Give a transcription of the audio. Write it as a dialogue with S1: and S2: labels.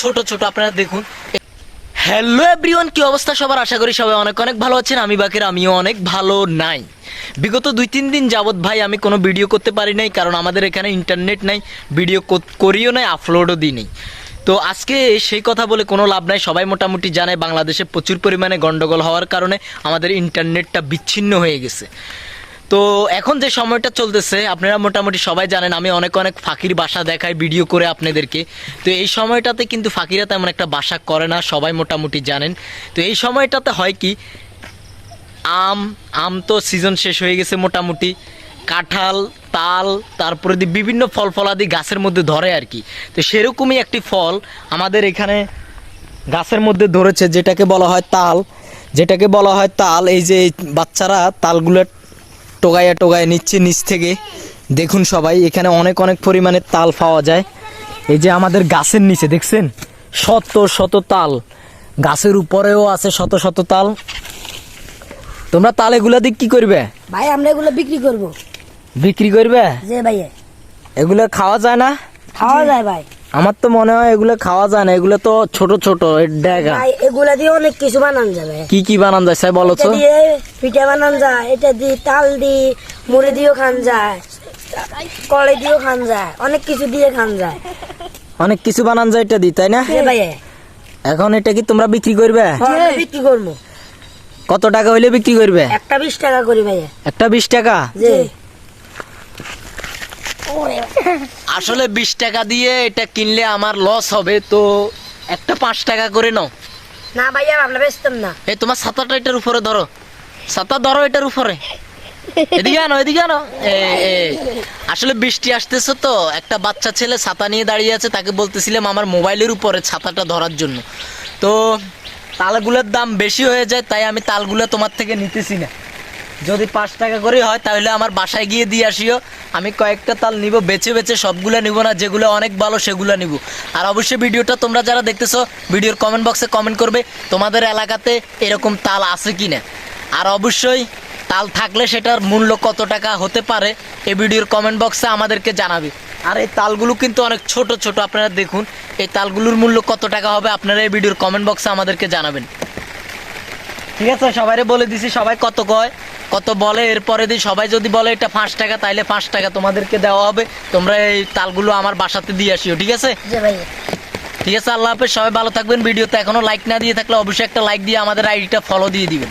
S1: ছোট ছোট, আপনারা দেখুন। হ্যালো এভরিওয়ান কি অবস্থা সবার? আশা করি সবাই অনেক অনেক ভালো আছেন। আমি বাকির, আমিও অনেক ভালো নাই। বিগত দুই, তিন দিন যাবৎ ভাই, আমি কোনো ভিডিও করতে পারি নাই, কারণ আমাদের এখানে ইন্টারনেট নাই ভিডিও করিও নাই আপলোডও দিই নাই। তো আজকে সেই কথা বলে কোনো লাভ নাই, সবাই মোটামুটি জানে, বাংলাদেশে প্রচুর পরিমাণে গন্ডগোল হওয়ার কারণে আমাদের ইন্টারনেটটা বিচ্ছিন্ন হয়ে গেছে। তো এখন যে সময়টা চলতেছে, আপনারা মোটামুটি সবাই জানেন, আমি অনেক অনেক ফাঁকির বাসা দেখাই, ভিডিও করে আপনাদেরকে। তো এই সময়টাতে কিন্তু ফাঁকিরা তেমন একটা বাসা করে না, সবাই মোটামুটি জানেন। তো এই সময়টাতে হয় কি, আম আম তো সিজন শেষ হয়ে গেছে মোটামুটি। কাঁঠাল, তাল, তারপরে দিয়ে বিভিন্ন ফল ফলাদি গাছের মধ্যে ধরে আর কি। তো সেরকমই একটি ফল আমাদের এখানে গাছের মধ্যে ধরেছে, যেটাকে বলা হয় তাল। যেটাকে বলা হয় তাল, এই যে বাচ্চারা তালগুলো টোগাইয়া টোগায় নিচ্ছে নিচ থেকে। দেখুন সবাই এখানে অনেক অনেক পরিমাণে তাল পাওয়া যায়। এই যে আমাদের গাছের নিচে দেখছেন? শত শত তাল। গাছের উপরেও আছে শত শত তাল। তোমরা তাল এগুলা দিয়ে কি করবে?
S2: ভাই আমরা এগুলো বিক্রি করব।
S1: বিক্রি করবে?
S2: যে ভাই
S1: এগুলো খাওয়া যায় না?
S2: খাওয়া যায় ভাই।
S1: আমার তো মনে হয় এগুলো খাওয়া যায় না এগুলো তো ছোট ছোট ডেগা।
S2: ভাই এগুলা দিয়ে অনেক কিছু বানান যাবে।
S1: কি কি বানান যায় স্যার বলো
S2: এটা
S1: তো
S2: পিঠা বানান যায় এটা দিয়ে তাল দিয়ে মুড়ি দিয়েও খান যায় কলে দিয়েও খান যায় অনেক কিছু দিয়ে খান যায়।
S1: অনেক কিছু বানান যায় এটা দি তাই না?
S2: ভাই।
S1: এখন এটা কি তোমরা বিক্রি করবে?
S2: বিক্রি করব।
S1: কত টাকা হইলে বিক্রি করবে?
S2: একটা বিশ টাকা করি ভাই।
S1: একটা বিশ টাকা?
S2: যে
S1: আসলে বিশ টাকা দিয়ে এটা কিনলে আমার লস হবে তো একটা পাঁচ টাকা করে নাও।
S2: না ভাইয়া আমরা বেচতাম না।
S1: এই তোমার ছাতাটা এটার উপরে ধরো। ছাতা ধরো এটার উপরে। এদিকে আনো এদিকে আনো। এ, এ, আসলে বৃষ্টি আসতেছে তো একটা বাচ্চা ছেলে ছাতা নিয়ে দাঁড়িয়ে আছে তাকে বলতেছিলাম আমার মোবাইলের উপরে ছাতাটা ধরার জন্য। তো তালগুলোর দাম বেশি হয়ে যায় তাই আমি তালগুলো তোমার থেকে নিতেছি না। যদি পাঁচ টাকা করে হয়, তাহলে আমার বাসায় গিয়ে দিয়ে আসিও। আমি কয়েকটা তাল নিব, বেছে বেছে সবগুলো নিব না, যেগুলো অনেক ভালো সেগুলো নিব। আর অবশ্যই ভিডিওটা তোমরা যারা দেখতেছো, ভিডিওর কমেন্ট বক্সে কমেন্ট করবে, তোমাদের এলাকাতে এরকম তাল আছে কি না আর অবশ্যই তাল থাকলে সেটার মূল্য কত টাকা হতে পারে, এই ভিডিওর কমেন্ট বক্সে আমাদেরকে জানাবে। আর এই তালগুলো কিন্তু অনেক ছোট ছোট, আপনারা দেখুন, এই তালগুলোর মূল্য কত টাকা হবে, আপনারা এই ভিডিওর কমেন্ট বক্সে আমাদেরকে জানাবেন। ঠিক আছে, সবাইরে বলে দিছি, সবাই কত কয়? কত বলে এরপরে দিয়ে সবাই যদি বলে এটা পাঁচ টাকা তাইলে পাঁচ টাকা তোমাদেরকে দেওয়া হবে। তোমরা এই তালগুলো আমার বাসাতে দিয়ে আসিও ঠিক আছে? ঠিক আছে আল্লাহ হাফেজ সবাই ভালো থাকবেন। ভিডিওতে এখনও লাইক না দিয়ে থাকলে অবশ্যই একটা লাইক দিয়ে আমাদের আইডিটা ফলো দিয়ে দিবেন।